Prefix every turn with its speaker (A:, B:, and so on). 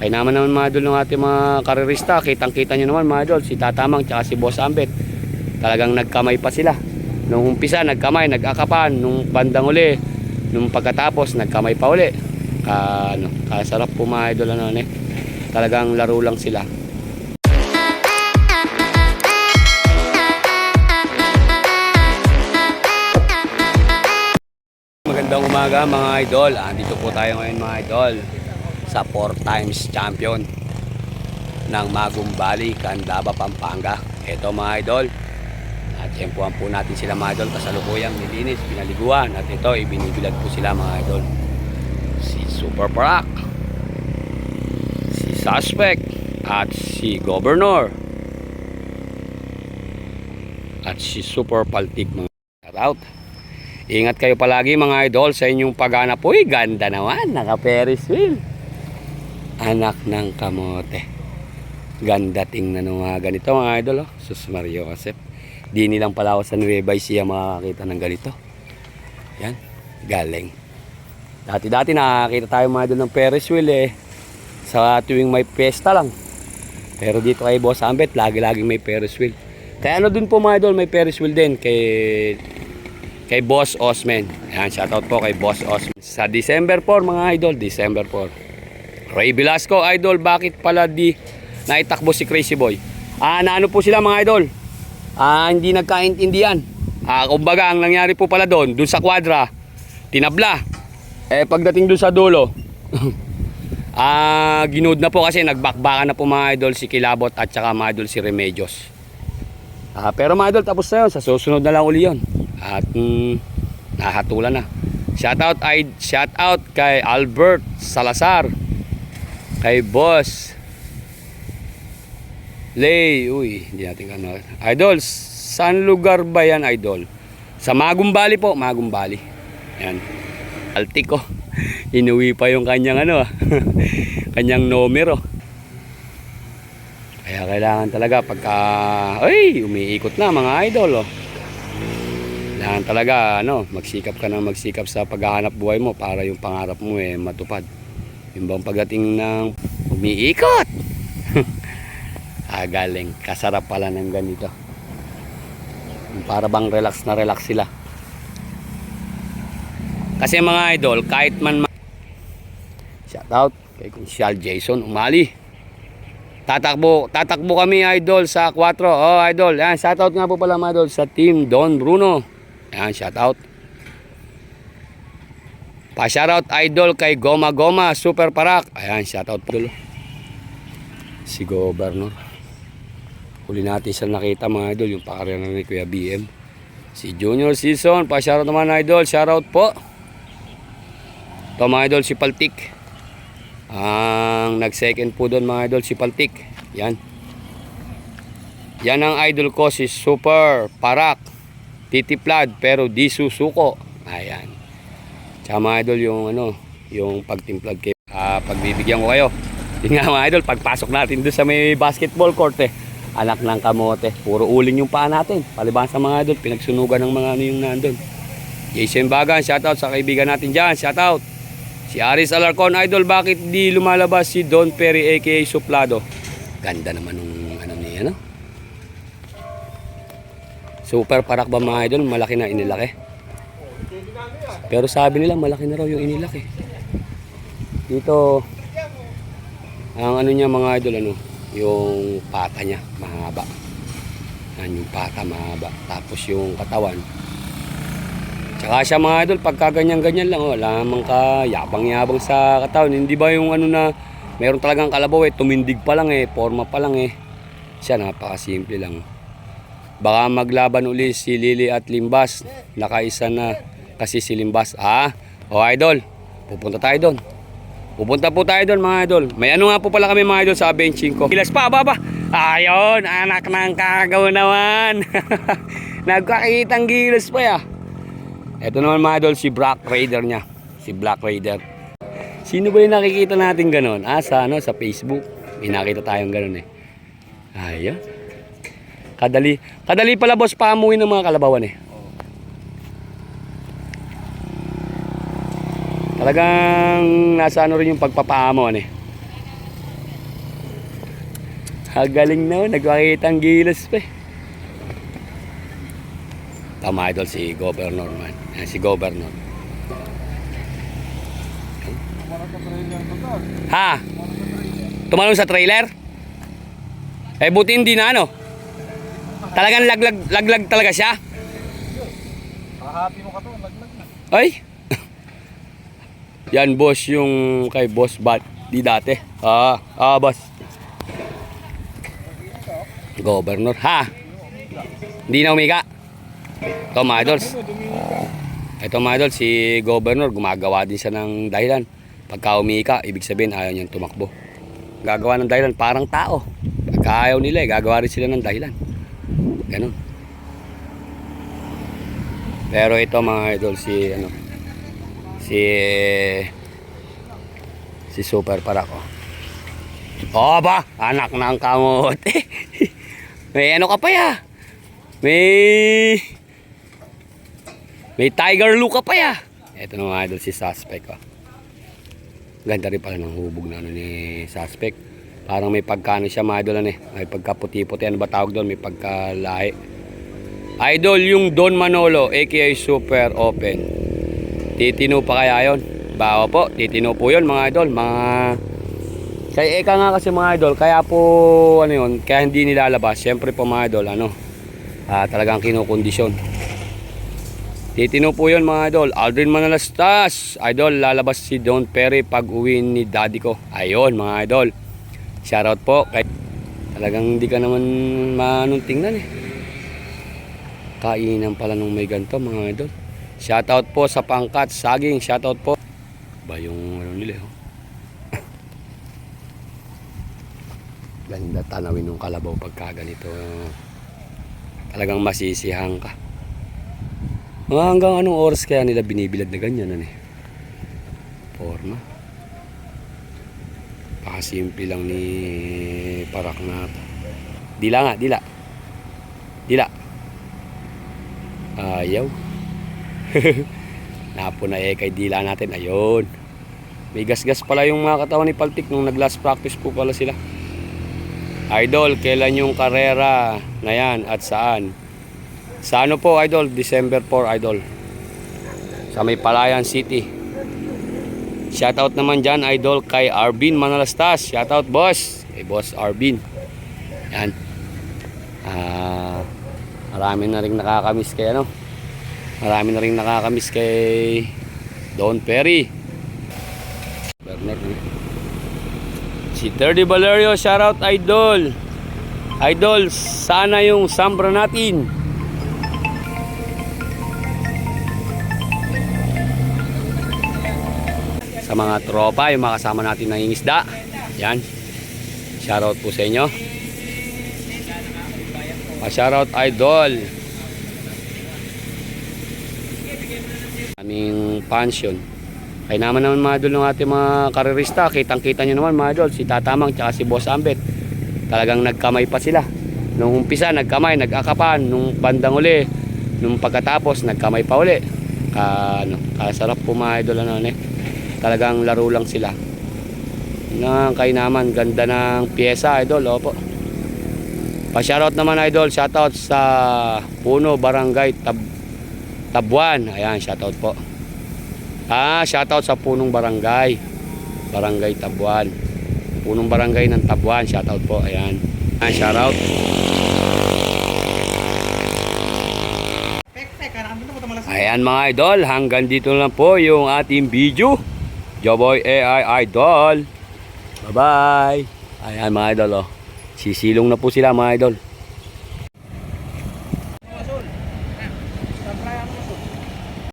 A: Kaya naman naman mga idol ng ating mga karerista, kitang-kita nyo naman mga idol, si Tatamang tsaka si Boss Ambet. Talagang nagkamay pa sila. Nung umpisa, nagkamay, nag-akapan. Nung bandang uli, nung pagkatapos, nagkamay pa uli. Ka, ano, kasarap po mga idol ano, ano, eh. Talagang laro lang sila. Magandang umaga mga idol. Andito po tayo ngayon mga idol sa 4 times champion ng Magumbali, Candaba, Pampanga. Ito mga idol. At tempuhan po natin sila mga idol kasalukuyang nilinis, pinaliguan. At ito, ibinibilad po sila mga idol. Si Super Parak, si Suspect, at si Governor. At si Super Paltik mga out. Ingat kayo palagi mga idol sa inyong paghanap. Uy, ganda naman. Naka Ferris wheel. Anak ng kamote. Ganda tingnan ng mga ganito mga idol. Oh. Sus Mario Josep. Di nilang pala ako sa Nueva Ecija makakita ng ganito. Yan. Galing. Dati-dati nakakita tayo mga idol ng Ferris wheel eh. Sa tuwing may pesta lang. Pero dito kay Boss Ambet, lagi-laging may Ferris wheel. Kaya ano dun po mga idol, may Ferris wheel din kay kay Boss Osman. Ayan, shoutout po kay Boss Osman. Sa December 4 mga idol, December 4. Ray Velasco, idol, bakit pala di naitakbo si Crazy Boy? Ah, naano po sila mga idol? Ah, hindi nagkaintindihan. Ah, kumbaga, ang nangyari po pala doon, doon sa kwadra, tinabla. Eh, pagdating doon sa dulo, ah, ginood na po kasi nagbakbakan na po mga idol si Kilabot at saka mga idol si Remedios. Ah, pero mga idol, tapos na yun. Sa susunod na lang uli yun. At mm, nahatulan na. Shoutout ay shoutout kay Albert Salazar. Kay Boss Lay, uy, hindi natin ano. Idol, saan lugar ba yan, idol? Sa Magumbali po, Magumbali. Yan. Altiko. Inuwi pa yung kanyang ano, kanyang numero. Kaya kailangan talaga pagka, ay, umiikot na mga idol, oh. Kailangan talaga, ano, magsikap ka na magsikap sa paghahanap buhay mo para yung pangarap mo eh matupad. Yung bang pagdating ng umiikot. ah, galing. Kasarap pala ng ganito. Para bang relax na relax sila. Kasi mga idol, kahit man ma- Shout out kay Kunsyal Jason Umali. Tatakbo, tatakbo kami idol sa 4. Oh, idol. Yan, shout out nga po pala mga idol sa team Don Bruno. Yan, shout out. Pa shout out idol kay Goma Goma Super Parak. Ayan, shout out po. Si Governor. Huli natin sa nakita mga idol yung pakarera ni Kuya BM. Si Junior Season, pa shout out naman idol, shout out po. Ito mga idol si Paltik. Ang nag-second po doon mga idol si Paltik. Yan. Yan ang idol ko si Super Parak. Titiplad pero di susuko. Ayan. Tsaka mga idol yung ano, yung pagtimplad kayo. Ah, pagbibigyan ko kayo. Yun nga mga idol, pagpasok natin doon sa may basketball court eh. Anak ng kamote. Puro uling yung paa natin. Paliban sa mga idol, pinagsunugan ng mga ano yung nandun. Jason Bagan, shoutout sa kaibigan natin dyan. Shoutout. Si Aris Alarcon, idol, bakit di lumalabas si Don Perry aka Suplado? Ganda naman nung ano niya, no? Super parak ba mga idol? Malaki na inilaki. Pero sabi nila malaki na raw yung inilaki. Dito, ang ano niya mga idol, ano, yung pata niya, mahaba. Yan yung pata, mahaba. Tapos yung katawan, Tsaka siya mga idol, pagka ganyan-ganyan lang, oh, wala namang ka, yabang-yabang sa katawan. Hindi ba yung ano na, meron talagang kalabaw eh, tumindig pa lang eh, forma pa lang eh. Siya, napakasimple lang. Baka maglaban uli si Lili at Limbas, nakaisa na kasi si Limbas. Ah, oh idol, pupunta tayo doon. Pupunta po tayo doon mga idol. May ano nga po pala kami mga idol sa benching ko. Gilas pa, baba. Ayun, anak ng kagaw naman. Nagkakitang gilas pa ya. Ito naman mga idol, si Black Raider niya. Si Black Raider. Sino ba yung nakikita natin ganon? Ah, sa, ano, sa Facebook. May nakita tayong ganon eh. Ayun. Kadali. Kadali pala boss paamuin ng mga kalabawan eh. Talagang nasa ano rin yung pagpapaamo ano eh. Hagaling na, nagpakita ang gilas pa eh. Tama idol si Governor man. Yan, si Governor. Ha? Tumalon sa trailer? Eh buti hindi na ano? Talagang laglag, laglag talaga siya?
B: Kahati mo ka to, laglag na.
A: Ay! Yan boss yung kay boss bat di dati. Ah, ah boss. Governor ha. Hindi na umiga. Ito mga idols. Ito mga idols, si Governor gumagawa din siya ng dahilan. Pagka umika, ibig sabihin ayaw niyang tumakbo. Gagawa ng dahilan parang tao. Pagka ayaw nila, eh, gagawa rin sila ng dahilan. Ganun. Pero ito mga idol si ano si si Super Parako. Oh ba, anak ng kamote. May ano ka pa ya? May May tiger look ka pa ya. Ito na mga idol si Suspect oh. Ganda rin pala ng hubog na ano ni Suspect. Parang may pagkano siya mga idol ano eh. May pagkaputi-puti. Ano ba tawag doon? May pagkalahi. Idol yung Don Manolo aka Super Open. Titino pa kaya yon? Bawa po, titino po yon mga idol. Mga kaya eka nga kasi mga idol, kaya po ano yun, kaya hindi nilalabas. Siyempre po mga idol, ano, ah, talagang kinukondisyon. Titino po yun mga idol. Aldrin Manalastas. Idol, lalabas si Don Perry pag uwi ni daddy ko. Ayun mga idol. Shoutout po. Kay... Talagang hindi ka naman manong tingnan eh. Kainan pala nung may ganito mga idol. Shoutout po sa pangkat, saging, shoutout po. Ba yung ano nila oh. Ganda tanawin ng kalabaw pagka ganito. Talagang masisihan ka. Mga hanggang anong oras kaya nila binibilad na ganyan ano eh. Forma. Pakasimple lang ni Parak na to. Dila nga, dila. Dila. Ayaw. Napo na eh kay dila natin. Ayun. May gasgas pala yung mga katawan ni Paltik nung nag-last practice po pala sila. Idol, kailan yung karera na yan at saan? Sa ano po, Idol? December 4, Idol. Sa may Palayan City. Shoutout naman dyan, Idol, kay Arvin Manalastas. Shoutout, boss. Kay boss Arvin. Yan. Ah, marami na rin nakakamiss kay ano. Marami na rin nakakamiss kay Don Perry. Bernard, ano? Si 30 Valerio, shoutout idol. Idol, sana yung sambra natin. Sa mga tropa, yung mga kasama natin ng isda. Yan. Shoutout po sa inyo. Pa-shoutout idol. Aming pension. Kaya naman naman mga idol ng ating mga karerista, kitang-kita nyo naman mga idol, si Tatamang tsaka si Boss Ambet. Talagang nagkamay pa sila. Nung umpisa, nagkamay, nag-akapan. Nung bandang uli, nung pagkatapos, nagkamay pa uli. Ka, ano, kasarap po mga idol ano, eh. Talagang laro lang sila. Nga kay naman, ganda ng pyesa idol, opo. Pa-shoutout naman idol, shoutout sa Puno Barangay Tab Tabuan. Ayan, shoutout po. Ah, shoutout sa punong barangay. Barangay Tabuan. Punong barangay ng Tabuan. Shoutout po. Ayan. Ayan, shoutout. Ayan mga idol, hanggang dito lang po yung ating video. Joboy AI Idol. Bye-bye. Ayan mga idol oh. Sisilong na po sila mga idol.